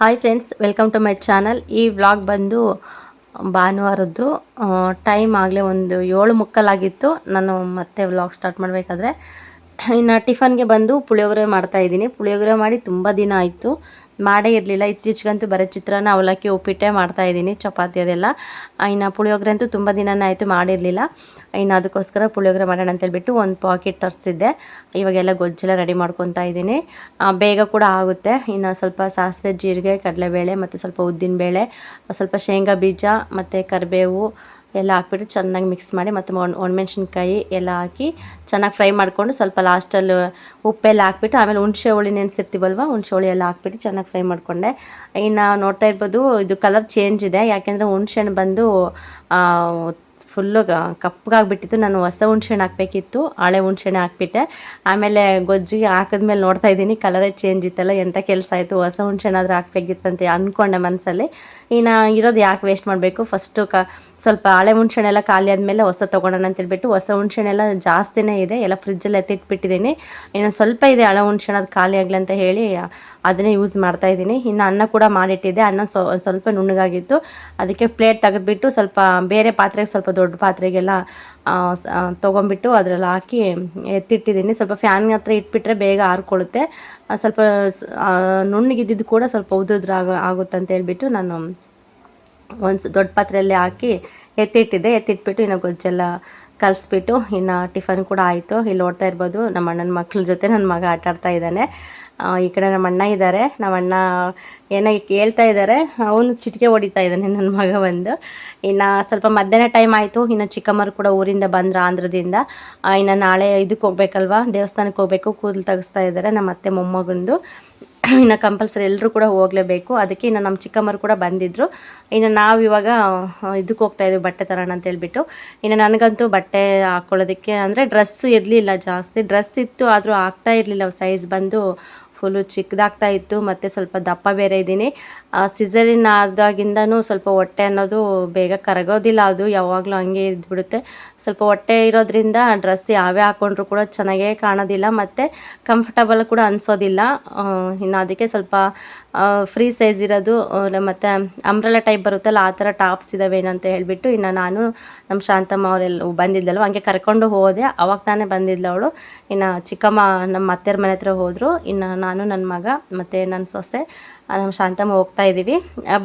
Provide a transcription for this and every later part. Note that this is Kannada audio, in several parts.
Hi friends welcome to my channel ಈ ವ್ಲಾಗ್ ಬಂದು ಭಾನುವಾರದ್ದು. ಟೈಮ್ ಆಗಲೇ ಒಂದು ಏಳು ಮುಕ್ಕಲಾಗಿತ್ತು. ನಾನು ಮತ್ತೆ ವ್ಲಾಗ್ ಸ್ಟಾರ್ಟ್ ಮಾಡಬೇಕಾದ್ರೆ. ಇನ್ನು ಟಿಫನ್ಗೆ ಬಂದು ಪುಳಿಯೋಗರೆ ಮಾಡ್ತಾ ಇದ್ದೀನಿ. ಪುಳಿಯೋಗರೆ ಮಾಡಿ ತುಂಬ ದಿನ ಆಯಿತು. ಮಾಡೇ ಇರಲಿಲ್ಲ. ಇತ್ತೀಚೆಗಂತೂ ಬರೀ ಚಿತ್ರಾನ್ನ, ಅವಲಕ್ಕಿ, ಉಪ್ಪಿಟ್ಟೆ ಮಾಡ್ತಾ ಇದ್ದೀನಿ ಚಪಾತಿ ಅದೆಲ್ಲ. ಇನ್ನು ಪುಳಿಯೋಗರೆ ಅಂತೂ ತುಂಬ ದಿನನೇ ಆಯಿತು ಮಾಡಿರಲಿಲ್ಲ. ಇನ್ನು ಅದಕ್ಕೋಸ್ಕರ ಪುಳಿಯೋಗರೆ ಮಾಡೋಣ ಅಂತೇಳ್ಬಿಟ್ಟು ಒಂದು ಪಾಕೆಟ್ ತರಿಸಿದ್ದೆ. ಇವಾಗೆಲ್ಲ ಗೊಜ್ಜೆಲ್ಲ ರೆಡಿ ಮಾಡ್ಕೊತಾ ಇದ್ದೀನಿ. ಬೇಗ ಕೂಡ ಆಗುತ್ತೆ. ಇನ್ನು ಸ್ವಲ್ಪ ಸಾಸಿವೆ, ಜೀರಿಗೆ, ಕಡಲೆಬೇಳೆ ಮತ್ತು ಸ್ವಲ್ಪ ಉದ್ದಿನಬೇಳೆ, ಸ್ವಲ್ಪ ಶೇಂಗಾ ಬೀಜ ಮತ್ತು ಕರಿಬೇವು ಎಲ್ಲ ಹಾಕ್ಬಿಟ್ಟು ಚೆನ್ನಾಗಿ ಮಿಕ್ಸ್ ಮಾಡಿ ಮತ್ತು ಒಣ, ಒಣಮೆಣ್ಸಿನ್ಕಾಯಿ ಎಲ್ಲ ಹಾಕಿ ಚೆನ್ನಾಗಿ ಫ್ರೈ ಮಾಡಿಕೊಂಡು ಸ್ವಲ್ಪ ಲಾಸ್ಟಲ್ಲಿ ಉಪ್ಪೆಲ್ಲ ಹಾಕ್ಬಿಟ್ಟು ಆಮೇಲೆ ಹುಣಸೆ ಹುಳಿ ನೆನೆಸಿರ್ತೀವಲ್ವ, ಹುಣಸೆ ಹುಳಿ ಎಲ್ಲ ಹಾಕ್ಬಿಟ್ಟು ಚೆನ್ನಾಗಿ ಫ್ರೈ ಮಾಡಿಕೊಂಡೆ. ಇನ್ನು ನೋಡ್ತಾ ಇರ್ಬೋದು ಇದು ಕಲರ್ ಚೇಂಜ್ ಇದೆ, ಯಾಕೆಂದರೆ ಹುಣಸೆ ಹಣ್ಣು ಬಂದು ಫುಲ್ಲು ಕಪ್ಪಗಾಗ್ಬಿಟ್ಟಿತ್ತು ನಾನು ಹೊಸ ಹುಣ್ಸೆಹಣ್ಣು ಹಾಕಬೇಕಿತ್ತು, ಹಳೆ ಹುಣ್ಸೆಹಣ್ಣು ಹಾಕ್ಬಿಟ್ಟೆ. ಆಮೇಲೆ ಗೊಜ್ಜಿಗೆ ಹಾಕಿದ್ಮೇಲೆ ನೋಡ್ತಾ ಇದ್ದೀನಿ ಕಲರೇ ಚೇಂಜ್ ಇತ್ತಲ್ಲ ಎಂಥ ಕೆಲಸ ಆಯಿತು, ಹೊಸ ಹುಣ್ಸೆಹಣ್ಣಾದರೂ ಹಾಕ್ಬೇಕಿತ್ತಂತ ಅಂದ್ಕೊಂಡೆ ಮನಸ್ಸಲ್ಲಿ ಇನ್ನು ಇರೋದು ಯಾಕೆ ವೇಸ್ಟ್ ಮಾಡಬೇಕು? ಫಸ್ಟು ಕ ಸ್ವಲ್ಪ ಹಳೆ ಹುಣ್ಸೆಹಣ್ಣೆಲ್ಲ ಖಾಲಿ ಆದಮೇಲೆ ಹೊಸ ತೊಗೊಳೋಣ ಅಂತೇಳ್ಬಿಟ್ಟು ಹೊಸ ಹುಣ್ಸೆಹಣ್ಣೆಲ್ಲ ಜಾಸ್ತಿನೇ ಇದೆ. ಎಲ್ಲ ಫ್ರಿಜ್ಜಲ್ಲಿ ಎತ್ತಿಟ್ಬಿಟ್ಟಿದ್ದೀನಿ. ಇನ್ನೊಂದು ಸ್ವಲ್ಪ ಇದೆ ಹಳೆ ಹುಣ್ಸೆಣ್ಣೆ ಅದು ಖಾಲಿ ಆಗಲಿ ಅಂತ ಹೇಳಿ ಅದನ್ನೇ ಯೂಸ್ ಮಾಡ್ತಾ ಇದ್ದೀನಿ. ಇನ್ನು ಅನ್ನ ಕೂಡ ಮಾಡಿಟ್ಟಿದ್ದೆ. ಅನ್ನ ಸ್ವ ಸ್ವಲ್ಪ ನುಣ್ಣಗಾಗಿತ್ತು. ಅದಕ್ಕೆ ಪ್ಲೇಟ್ ತೆಗೆದುಬಿಟ್ಟು ಸ್ವಲ್ಪ ಬೇರೆ ಪಾತ್ರೆಗೆ ಸ್ವಲ್ಪ ದೊಡ್ಡ ಪಾತ್ರೆಗೆಲ್ಲ ತೊಗೊಂಬಿಟ್ಟು ಅದರಲ್ಲಿ ಹಾಕಿ ಎತ್ತಿಟ್ಟಿದ್ದೀನಿ. ಸ್ವಲ್ಪ ಫ್ಯಾನ್ ಹತ್ರ ಇಟ್ಬಿಟ್ರೆ ಬೇಗ ಆರ್ಕೊಳ್ಳುತ್ತೆ. ಸ್ವಲ್ಪ ನುಣ್ಣಗಿದ್ದಿದ್ದು ಕೂಡ ಸ್ವಲ್ಪ ಉದುದ್ರಾಗ ಆಗುತ್ತೆ ಅಂತ ಹೇಳ್ಬಿಟ್ಟು ನಾನು ಒಂದು ದೊಡ್ಡ ಪಾತ್ರೆಯಲ್ಲಿ ಹಾಕಿ ಎತ್ತಿಟ್ಟಿದ್ದೆ. ಎತ್ತಿಟ್ಬಿಟ್ಟು ಇನ್ನು ಗೊಜ್ಜೆಲ್ಲ ಕಲಿಸ್ಬಿಟ್ಟು ಇನ್ನು ಟಿಫನ್ ಕೂಡ ಆಯಿತು. ಇಲ್ಲಿ ನೋಡ್ತಾ ಇರ್ಬೋದು ನಮ್ಮ ಅಣ್ಣನ ಮಕ್ಳ ಜೊತೆ ನನ್ನ ಮಗ ಆಟ ಆಡ್ತಾ ಇದ್ದಾನೆ. ಈ ಕಡೆ ನಮ್ಮ ಅಣ್ಣ ಇದ್ದಾರೆ ನಮ್ಮ ಅಣ್ಣ ಏನೋ ಹೇಳ್ತಾ ಇದ್ದಾರೆ ಅವನು ಚಿಟಿಕೆ ಹೊಡಿತಾ ಇದ್ದಾನೆ ನನ್ನ ಮಗ ಬಂದು. ಇನ್ನು ಸ್ವಲ್ಪ ಮಧ್ಯಾಹ್ನ ಟೈಮ್ ಆಯಿತು. ಇನ್ನು ಚಿಕ್ಕಮ್ಮರು ಕೂಡ ಊರಿಂದ ಬಂದ್ರು ಆಂಧ್ರದಿಂದ. ಇನ್ನು ನಾಳೆ ಇದಕ್ಕೆ ಹೋಗ್ಬೇಕಲ್ವಾ? ದೇವಸ್ಥಾನಕ್ಕೆ ಹೋಗ್ಬೇಕು. ಕೂದಲು ತೆಗಿಸ್ತಾ ಇದ್ದಾರೆ ನಮ್ಮ ಅತ್ತೆ ಮೊಮ್ಮಗಂದು. ಇನ್ನು ಕಂಪಲ್ಸರಿ ಎಲ್ಲರೂ ಕೂಡ ಹೋಗಲೇಬೇಕು. ಅದಕ್ಕೆ ಇನ್ನು ನಮ್ಮ ಚಿಕ್ಕಮ್ಮರು ಕೂಡ ಬಂದಿದ್ದರು ಇನ್ನು ನಾವು ಇವಾಗ ಇದಕ್ಕೆ ಹೋಗ್ತಾ ಇದ್ದೀವಿ ಬಟ್ಟೆ ತರೋಣ ಅಂತ ಹೇಳ್ಬಿಟ್ಟು. ಇನ್ನು ನನಗಂತೂ ಬಟ್ಟೆ ಹಾಕ್ಕೊಳ್ಳೋದಕ್ಕೆ ಅಂದರೆ ಡ್ರೆಸ್ಸು ಇರಲಿಲ್ಲ ಜಾಸ್ತಿ. ಡ್ರೆಸ್ ಇತ್ತು, ಆದರೂ ಆಗ್ತಾ ಇರಲಿಲ್ಲ ಸೈಜ್ ಬಂದು ಫುಲ್ಲು ಚಿಕ್ಕದಾಗ್ತಾ ಇತ್ತು, ಮತ್ತು ಸ್ವಲ್ಪ ದಪ್ಪ ಬೇರೆ ಇದ್ದೀನಿ. ಸಿಸರಿನ್ ಆದಾಗಿಂದನೂ ಸ್ವಲ್ಪ ಹೊಟ್ಟೆ ಅನ್ನೋದು ಬೇಗ ಕರಗೋದಿಲ್ಲ, ಅದು ಯಾವಾಗಲೂ ಹಂಗೆ ಇದ್ಬಿಡುತ್ತೆ. ಸ್ವಲ್ಪ ಹೊಟ್ಟೆ ಇರೋದ್ರಿಂದ ಡ್ರೆಸ್ ಯಾವೇ ಹಾಕ್ಕೊಂಡ್ರು ಕೂಡ ಚೆನ್ನಾಗೇ ಕಾಣೋದಿಲ್ಲ, ಮತ್ತು ಕಂಫರ್ಟಬಲ್ ಕೂಡ ಅನಿಸೋದಿಲ್ಲ. ಇನ್ನು ಅದಕ್ಕೆ ಸ್ವಲ್ಪ ಫ್ರೀ ಸೈಜ್ ಇರೋದು ಮತ್ತು ಅಂಬ್ರೆಲಾ ಟೈಪ್ ಬರುತ್ತಲ್ಲ, ಆ ಥರ ಟಾಪ್ಸ್ ಇದಾವೆ ಅಂತ ಹೇಳಿಬಿಟ್ಟು ಇನ್ನು ನಾನು ನಮ್ಮ ಶಾಂತಮ್ಮ ಅವರೆಲ್ಲ ಬಂದಿದ್ದಲ್ವ, ಹಂಗೆ ಕರ್ಕೊಂಡು ಹೋದೆ. ಅವಾಗ ತಾನೇ ಬಂದಿದ್ಲು ಅವಳು. ಇನ್ನು ಚಿಕ್ಕಮ್ಮ ನಮ್ಮ ಅತ್ತೆಯರ ಮನೆ ಹತ್ರ ಹೋದರು. ಇನ್ನು ನಾನು ನನ್ನ ಮಗ, ಮತ್ತು ನನ್ನ ಸೊಸೆ ನಮ್ಮ ಶಾಂತಮ್ಮ ಹೋಗ್ತಾ ಇದ್ದೀವಿ